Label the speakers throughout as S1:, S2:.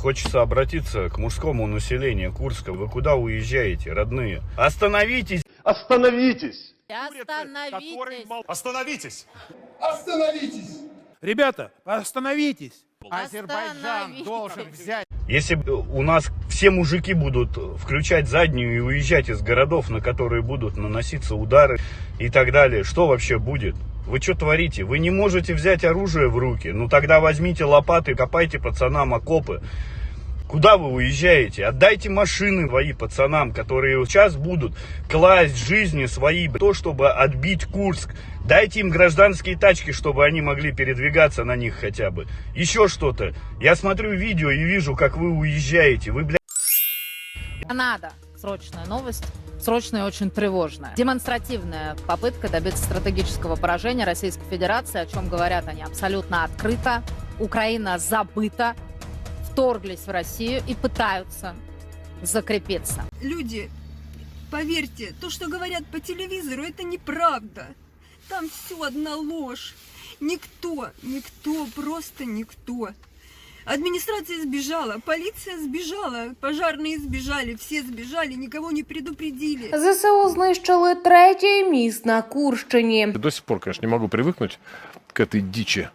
S1: Хочется обратиться к мужскому населению Курска. Вы куда уезжаете, родные? Остановитесь!
S2: Остановитесь!
S3: Остановитесь.
S4: Остановитесь!
S2: Остановитесь!
S5: Ребята, остановитесь.
S3: Азербайджан должен
S6: взять
S1: Если б у нас все мужики будут включать заднюю и уезжать из городов, на которые будут наноситься удары и так далее, что вообще будет? Вы что творите? Вы не можете взять оружие в руки? Ну тогда возьмите лопаты, копайте пацанам окопы. Куда вы уезжаете? Отдайте машины свои пацанам, которые сейчас будут класть жизни свои, то, чтобы отбить Курск. Дайте им гражданские тачки, чтобы они могли передвигаться на них хотя бы. Еще что-то. Я смотрю видео и вижу, как вы уезжаете. Вы, блядь,
S3: Канада. Срочная новость. Срочная и очень тревожная. Демонстративная попытка добиться стратегического поражения Российской Федерации, о чем говорят они абсолютно открыто. Украина забыта, вторглись в Россию и пытаются закрепиться.
S7: Люди, поверьте, то, что говорят по телевизору, это неправда. Там все одна ложь. Никто, никто, просто никто. Администрация сбежала, полиция сбежала, пожарные сбежали, все сбежали, никого не предупредили.
S8: ЗСУ знищили третій міст на Курщині.
S4: До сих пор, конечно, не могу привыкнуть к этой дичи.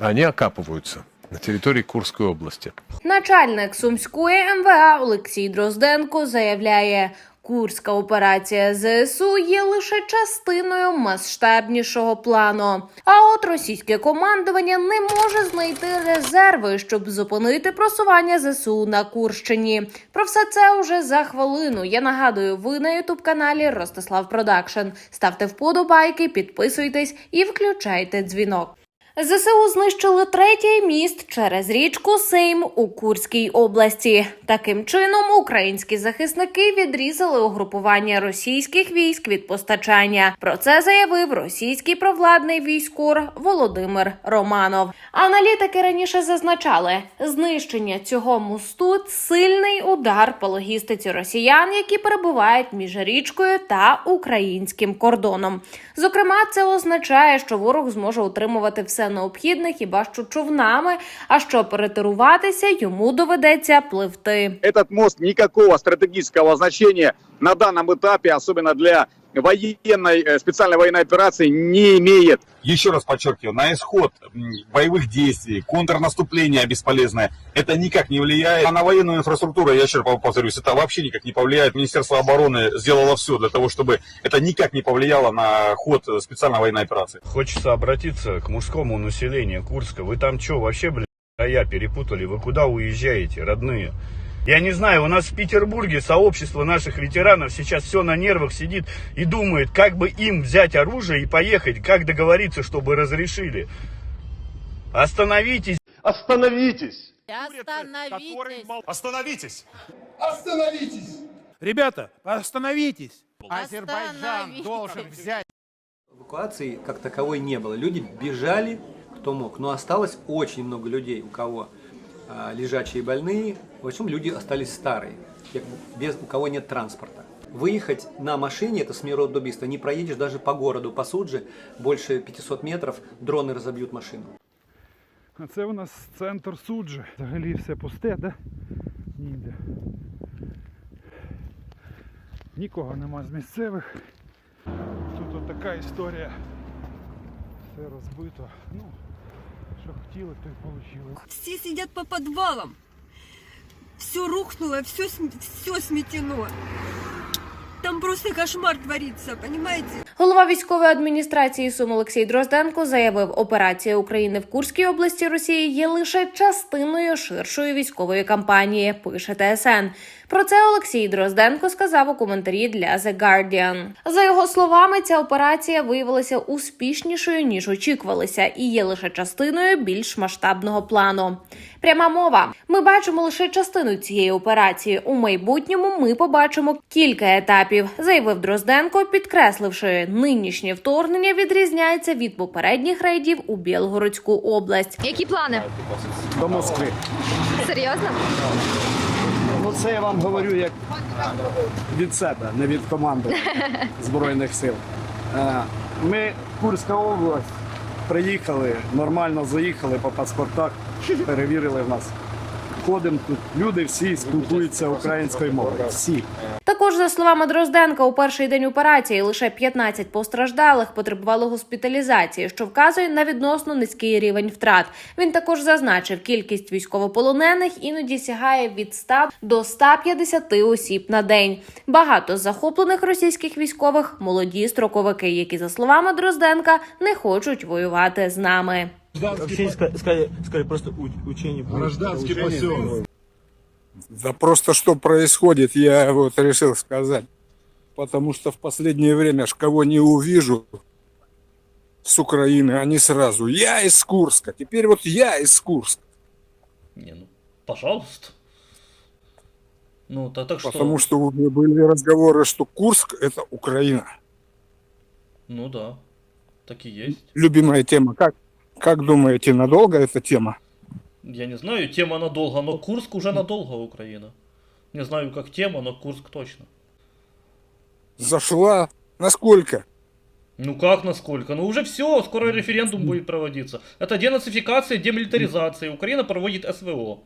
S4: Они окапываются на территории Курской области.
S8: Начальник сумської МВА Олексій Дрозденко заявляє, Курська операція ЗСУ є лише частиною масштабнішого плану. А от російське командування не може знайти резерви, щоб зупинити просування ЗСУ на Курщині. Про все це уже за хвилину. Я нагадую, ви на ютуб каналі Ростислав Продакшн. Ставте вподобайки, підписуйтесь і включайте дзвінок. ЗСУ знищили третій міст через річку Сейм у Курській області. Таким чином, українські захисники відрізали угрупування російських військ від постачання. Про це заявив російський провладний військор Володимир Романов. Аналітики раніше зазначали, знищення цього мосту сильний удар по логістиці росіян, які перебувають між річкою та українським кордоном. Зокрема, це означає, що ворог зможе утримувати все необхідне хіба що човнами, а щоб перетируватися, йому доведеться пливти.
S9: Этот мост никакого стратегического значения на данном этапе, особенно для военной, э, специальной военной операции, не имеет.
S10: еще раз подчеркиваю, на исход боевых действий, контрнаступление бесполезное, это никак не влияет. А на военную инфраструктуру, я еще раз повторюсь, это вообще никак не повлияет. Министерство обороны сделало все для того, чтобы это никак не повлияло на ход специальной военной операции.
S1: хочется обратиться к мужскому населению Курска. Вы там что, вообще, блядь, края перепутали? Вы куда уезжаете, родные? Я не знаю, у нас в Петербурге сообщество наших ветеранов сейчас все на нервах сидит и думает, как бы им взять оружие и поехать, как договориться, чтобы разрешили. Остановитесь.
S2: Остановитесь!
S3: Остановитесь.
S4: Остановитесь!
S2: Остановитесь!
S5: Ребята, остановитесь.
S6: Азербайджан должен взять
S11: Эвакуации как таковой не было. Люди бежали, кто мог. Но осталось очень много людей, у кого лежачие больные. В общем, люди остались старые, тех, без, у кого нет транспорта. Выехать на машине, это смерть до убийства, не проедешь даже по городу, по Суджи, больше 500 метров, дроны разобьют машину.
S5: А це у нас центр суджі. Взагалі все пусте, да? Ніде. Нікого нема з місцевих. Тут от така історія. Все розбито. Ну, що хотіли, то й вийшло.
S7: Все сидят по подвалам. Все рухнуло, все, все сметено. Там просто кошмар творится, понимаете?
S8: Голова військової адміністрації Сум Олексій Дрозденко заявив, операція України в Курській області Росії є лише частиною ширшої військової кампанії. Пише ТСН. Про це Олексій Дрозденко сказав у коментарі для The Guardian. За його словами, ця операція виявилася успішнішою ніж очікувалося, і є лише частиною більш масштабного плану. Пряма мова. Ми бачимо лише частину цієї операції. У майбутньому ми побачимо кілька етапів, заявив Дрозденко, підкресливши, нинішнє вторгнення відрізняється від попередніх рейдів у Білгородську область.
S12: Які плани?
S2: До Москви.
S12: Серйозно?
S2: Ну це я вам говорю як від себе, не від команди Збройних сил. Е, Ми Курська область приїхали, нормально заїхали по паспортах, перевірили в нас заходимо тут. Люди всі спілкуються українською мовою. Всі.
S8: Також за словами Дрозденка, у перший день операції лише 15 постраждалих потребували госпіталізації, що вказує на відносно низький рівень втрат. Він також зазначив, кількість військовополонених іноді сягає від 100 до 150 осіб на день. Багато захоплених російських військових молоді строковики, які за словами Дрозденка не хочуть воювати з нами.
S5: Гражданский поселок.
S6: Да просто что происходит, я вот решил сказать. Потому что в последнее время ж кого не увижу с Украины, они сразу, я из Курска, теперь вот я из Курска.
S12: Не, ну, пожалуйста. Ну, то так что...
S6: Потому что у меня были разговоры, что Курск это Украина.
S12: Ну да, так и есть.
S6: Любимая тема. Как, как думаете, надолго эта тема?
S12: Я не знаю, тема надолго, но Курск уже надолго Украина. Не знаю, как тема, но Курск точно.
S6: Зашла? Насколько?
S12: Ну как насколько? Ну уже все, скоро референдум будет проводиться. Это денацификация, демилитаризация. Украина проводит СВО.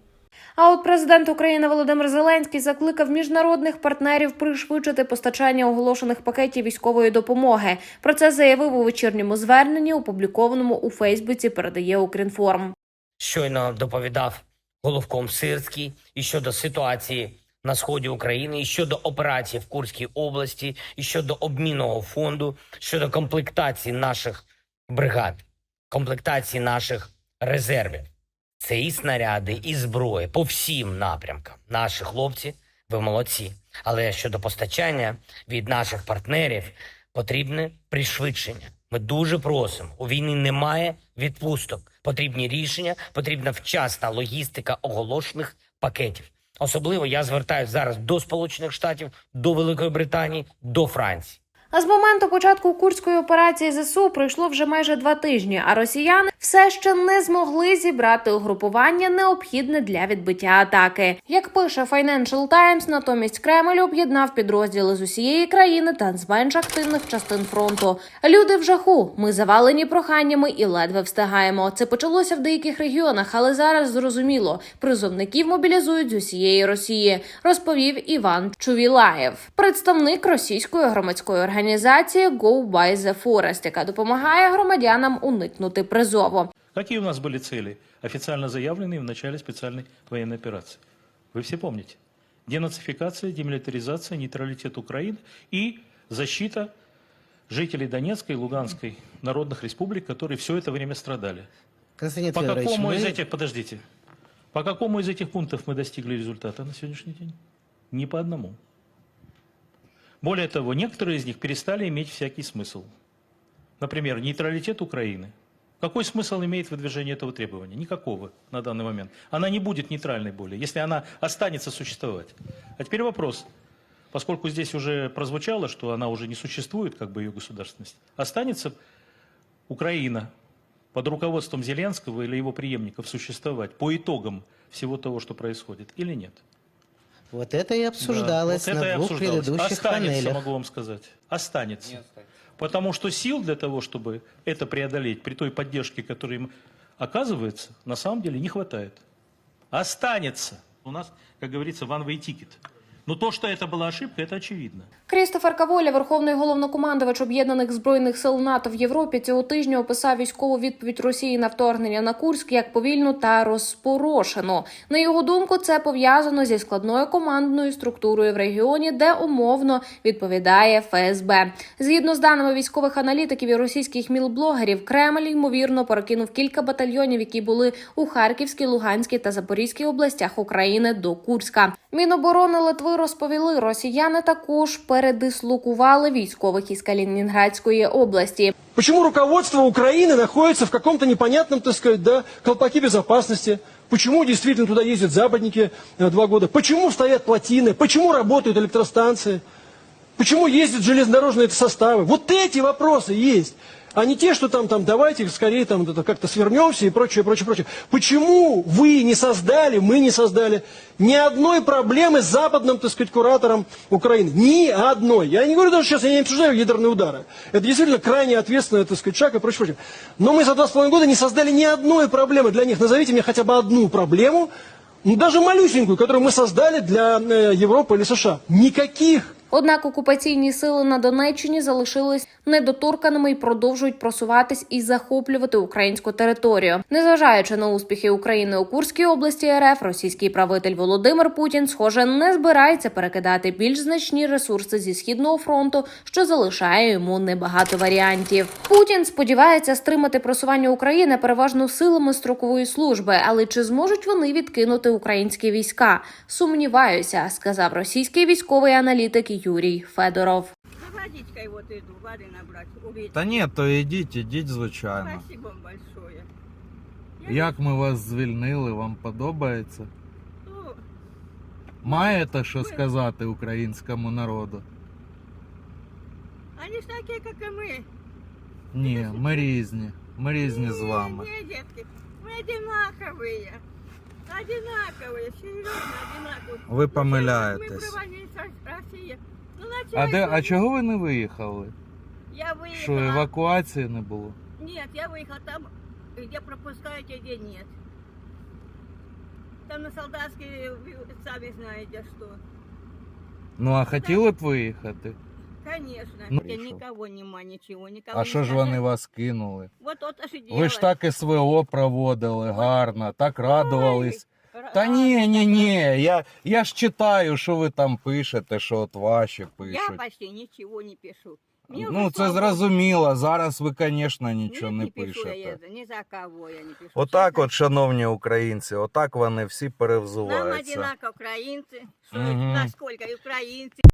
S8: А от президент України Володимир Зеленський закликав міжнародних партнерів пришвидшити постачання оголошених пакетів військової допомоги. Про це заявив у вечірньому зверненні, опублікованому у Фейсбуці. Передає Укрінформ.
S13: щойно доповідав головком Сирський і щодо ситуації на сході України, і щодо операції в Курській області, і щодо обмінного фонду, щодо комплектації наших бригад, комплектації наших резервів. Це і снаряди, і зброя по всім напрямкам. Наші хлопці, ви молодці. Але щодо постачання від наших партнерів потрібне пришвидшення. Ми дуже просимо. У війни немає відпусток. Потрібні рішення, потрібна вчасна логістика оголошених пакетів. Особливо я звертаюся зараз до Сполучених Штатів, до Великої Британії, до Франції.
S8: А з моменту початку курської операції ЗСУ пройшло вже майже два тижні, а росіяни все ще не змогли зібрати угрупування необхідне для відбиття атаки. Як пише Financial Times, натомість Кремль об'єднав підрозділи з усієї країни та з менш активних частин фронту. Люди в жаху. Ми завалені проханнями і ледве встигаємо. Це почалося в деяких регіонах, але зараз зрозуміло, призовників мобілізують з усієї Росії, розповів Іван Чувілаєв, представник російської громадської організації Go by the Forest, яка допомагає громадянам уникнути призову.
S12: Какие у нас были цели, официально заявленные в начале специальной военной операции? Вы все помните. Денацификация, демилитаризация, нейтралитет Украины и защита жителей Донецкой и Луганской народных республик, которые все это время страдали.
S13: Константин
S12: По какому из этих, подождите, по какому из этих пунктов мы достигли результата на сегодняшний день? Ни по одному. Более того, некоторые из них перестали иметь всякий смысл. Например, нейтралитет Украины. Какой смысл имеет выдвижение этого требования? Никакого на данный момент. Она не будет нейтральной более, если она останется существовать. А теперь вопрос. Поскольку здесь уже прозвучало, что она уже не существует, как бы ее государственность, останется Украина под руководством Зеленского или его преемников существовать по итогам всего того, что происходит, или нет?
S13: Вот это и
S12: Да, вот это и обсуждалось. Останется, могу вам сказать. Останется. Потому что сил для того, чтобы это преодолеть, при той поддержке, которая им оказывается, на самом деле не хватает. Останется. У нас, как говорится, one-way ticket. Но то, что это была ошибка, это очевидно.
S8: Крістофер Каволя, верховний головнокомандувач об'єднаних збройних сил НАТО в Європі, цього тижня описав військову відповідь Росії на вторгнення на Курськ як повільну та розпорошену. На його думку, це пов'язано зі складною командною структурою в регіоні, де умовно відповідає ФСБ. Згідно з даними військових аналітиків і російських мілблогерів, Кремль ймовірно перекинув кілька батальйонів, які були у Харківській, Луганській та Запорізькій областях України до Курська. Міноборони Литви розповіли, росіяни також передислокували військових із Калінінградської області.
S13: Почему руководство Украины находится в каком-то непонятном, так сказать, да, колпаке безопасности? Почему действительно туда ездят западники э, два года? Почему стоят плотины? Почему работают электростанции? Почему ездят железнодорожные составы? Вот эти вопросы есть. А не те, что там, там, давайте скорее там как-то свернемся и прочее, прочее, прочее. Почему вы не создали, мы не создали ни одной проблемы с западным, так сказать, куратором Украины? Ни одной. Я не говорю даже сейчас, я не обсуждаю ядерные удары. Это действительно крайне ответственный, так сказать, шаг и прочее, прочее. Но мы за два с половиной года не создали ни одной проблемы для них. Назовите мне хотя бы одну проблему
S14: даже малюсенькую, которую мы создали для э, Европы или США. Никаких.
S8: Однак окупаційні сили на Донеччині залишились недоторканими і продовжують просуватись і захоплювати українську територію. Незважаючи на успіхи України у Курській області РФ, російський правитель Володимир Путін, схоже, не збирається перекидати більш значні ресурси зі східного фронту, що залишає йому небагато варіантів. Путін сподівається стримати просування України переважно силами строкової служби, але чи зможуть вони відкинути українські війська? Сумніваюся, сказав російський військовий аналітик Юрій Федоров.
S7: Водичкой вот иду, воды набрать. Увидите.
S15: Та ні, то ідіть, ідіть, звичайно.
S7: Спасибо вам большое.
S15: Як ми вас звільнили, вам подобається?
S7: Ну,
S15: Маєте що сказати українському народу?
S7: они ж такие, как и мы.
S15: Ні, ми різні. Ми різні з вами.
S7: Не, детки, мы одинаковые. Одинаковые, серьезно, одинаковые.
S15: Ви
S7: Мы
S15: помиляєтесь.
S7: провалились Россия. Ну,
S15: А де, а
S7: началось-
S15: чого ви не виїхали?
S7: Я
S15: Що
S7: выехала.
S15: евакуації не було?
S7: Нет, я выехала там, где пропускаете, где нет. Там на солдатской, вы сами знаете, что.
S15: Ну а хотіли б виїхати?
S7: Конечно.
S15: Ну,
S7: Я
S15: хорошо.
S7: никого нема, ничего, никого
S15: А
S7: не
S15: що ж
S7: сказали.
S15: вони вас кинули?
S7: Вот то, что
S15: Ви ж так СВО проводили гарно, так радувались. Та ні, ні, ні. Я, я ж читаю, що ви там пишете, що от ваші
S7: Я
S15: пишуть.
S7: почти ничего не пишу. Мне
S15: Ну,
S7: уже
S15: це
S7: слава
S15: зрозуміло. Зараз ви, звісно, нічого
S7: Нет,
S15: не
S7: не пишу я,
S15: пишете.
S7: это, ни за кого я не пишу.
S15: Отак,
S7: Честно.
S15: от, шановні українці, отак вони всі
S7: Нам
S15: перевзуваються.
S7: одинаково украинцы, что
S15: Мгм.
S7: насколько и украинцы.